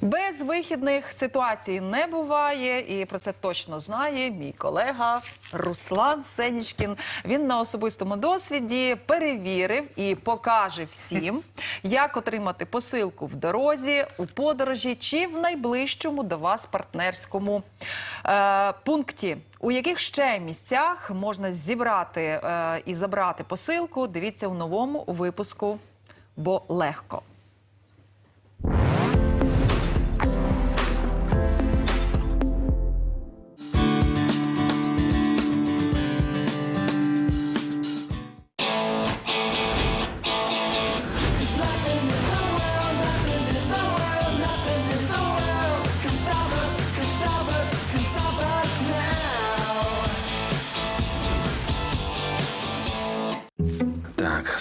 Без вихідних ситуацій не буває, і про це точно знає мій колега Руслан Сенічкін. Він на особистому досвіді перевірив і покаже всім, як отримати посилку в дорозі, у подорожі чи в найближчому до вас партнерському е, пункті. У яких ще місцях можна зібрати е, і забрати посилку? Дивіться у новому випуску, бо легко.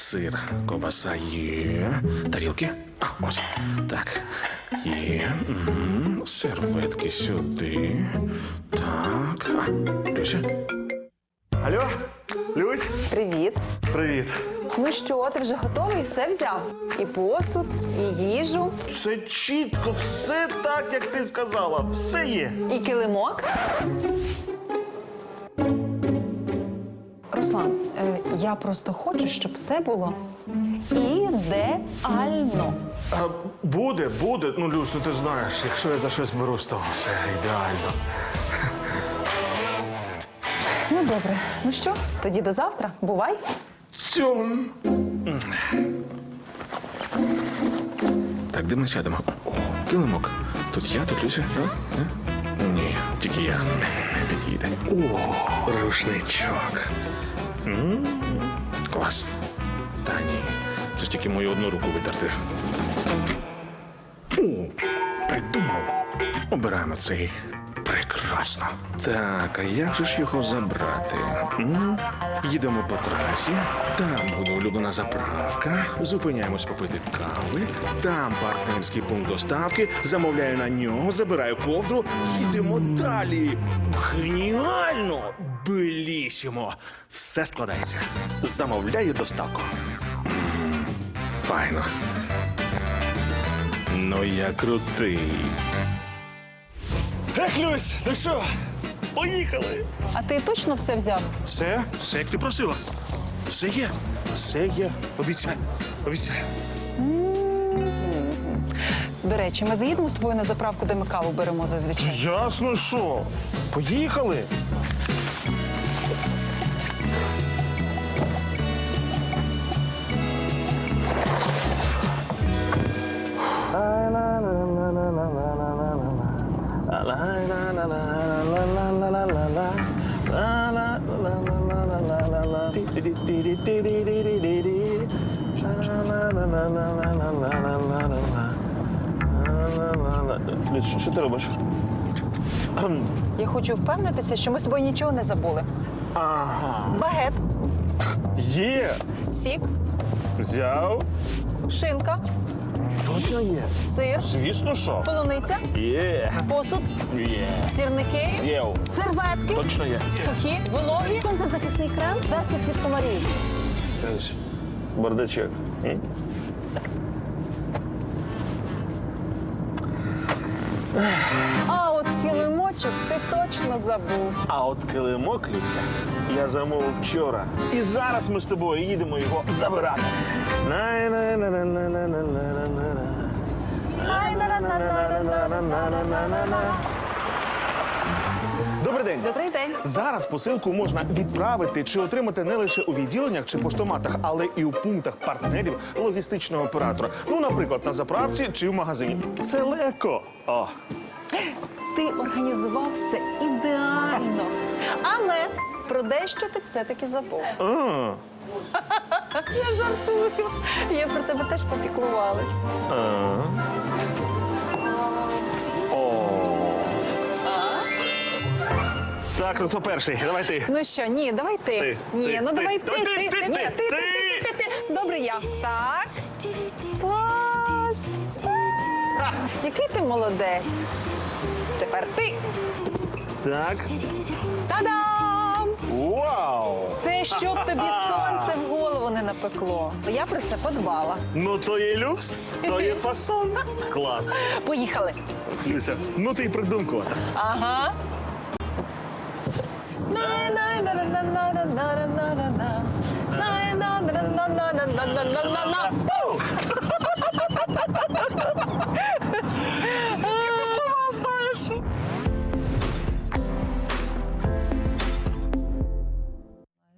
Сир, ковбаса є. Тарілки? А, ось. Так. Є. Мгм. Серветки сюди. Так. А, Люся. Алло, Люсь, Привіт. привіт. Ну що, ти вже готовий? Все взяв? І посуд, і їжу, Все чітко, все так, як ти сказала. Все є. і килимок. Я просто хочу, щоб все було ідеально. А, буде, буде. Ну, Люсь, ну ти ж знаєш, якщо я за щось берусь, то все ідеально. Ну добре. Ну що, тоді до завтра. Бувай. Цьом. Так, де ми сядемо? О, килимок. Тут я, тут Люся. А? А? Ні, тільки я не підійде. О, рушничок. М, Клас. Та ні. Це ж тільки мою одну руку витерти. О, придумав. Обираємо цей. Прекрасно. Так, а як же ж його забрати? М? Їдемо по трасі, там буде улюблена заправка, зупиняємось попити кави, там партнерський пункт доставки, замовляю на нього, забираю ковдру, їдемо далі. Геніально! Белісімо! Все складається. Замовляю доставку. Файно. Ну я крутий. Ех, Люсь, ну що, поїхали. А ти точно все взяв? Все, все як ти просила. Все є. Все є. Обіцяю. Обіцяю. До речі, ми заїдемо з тобою на заправку, де ми каву беремо зазвичай. Ясно, що. Поїхали. Що, що ти робиш? Я хочу впевнитися, що ми з тобою нічого не забули. Ага. Багет, Є! сік, Взяв. шинка, Точно є. сир, Звісно, що. полуниця, Є. посуд, Є. сірники, Є. серветки, Точно є. сухі, вологі, сонцезахисний крем, засіб від комарів. Бардачок. М? квиточок ти точно забув. А от килимок Люся, я замовив вчора. І зараз ми з тобою їдемо його забирати. Добрий день. Добрий день. Зараз посилку можна відправити чи отримати не лише у відділеннях чи поштоматах, але і у пунктах партнерів логістичного оператора. Ну, наприклад, на заправці чи в магазині. Це легко. О. Ти організував все ідеально. Але про дещо ти все-таки забув. А. Я жартую. Я про тебе теж попіклувалась. А. Так, ну хто перший? Давай ти. Ну що, ні, давай ти. Ти, ні, ти, ну ти. давай ти, ти, ти, ти, ти, Ні, ти, ти, ти, ти. ти, ти, ти. Добре, я. Так. Клас. Який ти молодець. Тепер ти. Так. Та-дам! Вау! Це щоб тобі сонце в голову не напекло. Я про це подбала. Ну то є люкс, то є фасон. Клас. Поїхали. Люся, ну ти й придумкувата. Ага. На-на-на-на-на-на-на-на-на-на. На-на-на-на-на-на-на-на-на.